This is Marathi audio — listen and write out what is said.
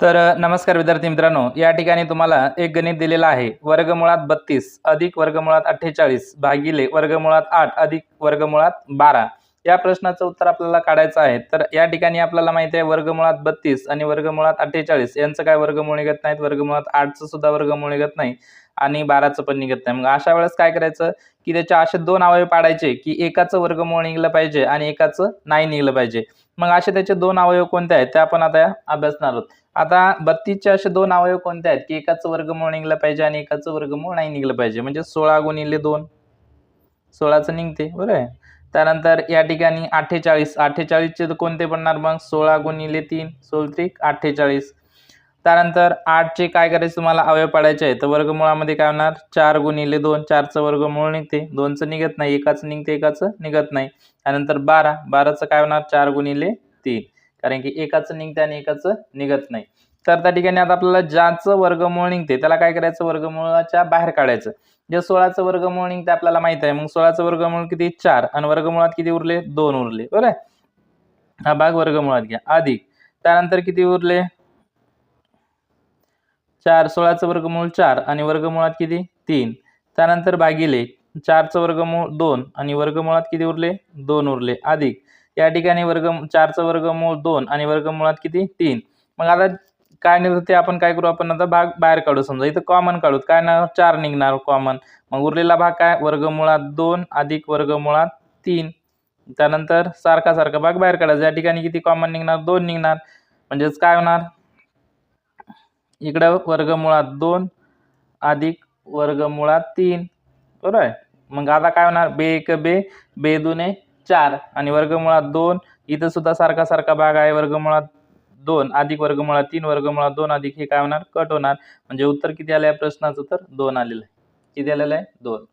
तर नमस्कार विद्यार्थी मित्रांनो. या ठिकाणी तुम्हाला एक गणित दिलेलं आहे. वर्गमुळात बत्तीस अधिक वर्गमुळात अठ्ठेचाळीस भागिले वर्गमुळात आठ अधिक वर्गमुळात बारा. या प्रश्नाचं उत्तर आपल्याला काढायचं आहे. तर या ठिकाणी आपल्याला माहिती आहे वर्गमुळात बत्तीस आणि वर्गमुळात अठ्ठेचाळीस. यांचं काय वर्गमूळ निघत नाहीत? वर्गमुळात आठचं सुद्धा वर्गमूळ निघत नाही आणि बाराचं पण निघत नाही. मग अशा वेळेस काय करायचं? की त्याच्या असे दोन अवयव पाडायचे की एकाचं वर्गमूळ निघलं पाहिजे आणि एकाचं नाही निघलं पाहिजे. मग असे त्याचे दोन अवयव कोणते आहेत? ते आपण आता अभ्यासणार आहोत. आता बत्तीसचे असे दोन अवयव कोणते आहेत? की एकाचं वर्गमूळ निघलं पाहिजे आणि एकाचं वर्गमूळ नाही निघलं पाहिजे. म्हणजे सोळा गुणिले दोन. सोळाचं निघते बरोबर आहे? त्यानंतर या ठिकाणी अठ्ठेचाळीस अठ्ठेचाळीसचे तर कोणते पडणार मग? सोळा गुणिले तीन सोलत्रिक अठ्ठेचाळीस. त्यानंतर आठचे काय करायचं तुम्हाला? अवयव पाडायचे आहे तर वर्गमुळामध्ये काय होणार? चार गुणिले दोन चारचं वर्गमूळ निघते. दोनचं निघत नाही. एकाचं निघते एकाचं निघत नाही. त्यानंतर बारा बाराचं काय होणार? चार गुणिले तीन. कारण की एकाचं निघते आणि एकाचं निघत नाही. तर त्या ठिकाणी आता आपल्याला ज्याचं वर्गमूळ निघते त्याला काय करायचं? वर्गमूळाच्या बाहेर काढायचं. जे सोळाचं वर्गमूळ निघते आपल्याला माहीत आहे. मग सोळाचं वर्गमूळ किती? चार. आणि वर्गमुळात किती उरले? दोन उरले. बरोबर आहे? हा भाग वर्गमुळात घ्या. अधिक. त्यानंतर किती उरले? चार. सोळाचं वर्गमूळ चार आणि वर्गमुळात किती? तीन. त्यानंतर भागिले. चारचं वर्गमूळ दोन आणि वर्गमुळात किती उरले? दोन उरले. अधिक. या ठिकाणी वर्ग चारचं वर्गमूळ दोन आणि वर्गमुळात किती? तीन. मग आता काय निघतं ते आपण काय करू आपण आता भाग बाहेर काढू समजा. इथं कॉमन काढू. काय ना चार निघणार कॉमन मग उरलेला भाग काय? वर्गमुळात दोन अधिक वर्गमुळात तीन. त्यानंतर सारखा सारखा भाग बाहेर काढायचा या ठिकाणी किती कॉमन निघणार? दोन निघणार. म्हणजेच काय होणार? इकडं वर्गमुळात दोन अधिक वर्गमुळात तीन. बरोबर आहे? मग आता काय होणार? बे एक बे. बे दुने चार. आणि वर्गमुळात दोन. इथं सुद्धा सारखा सारखा भाग आहे. वर्गमुळात दोन. अधिक वर्गमुळा तीन वर्गमुळा दोन अधिक हे काय होणार? कट होणार. म्हणजे उत्तर किती आलं या प्रश्नाचं? तर दोन आलेलं आहे. किती आलेलं आहे? दोन.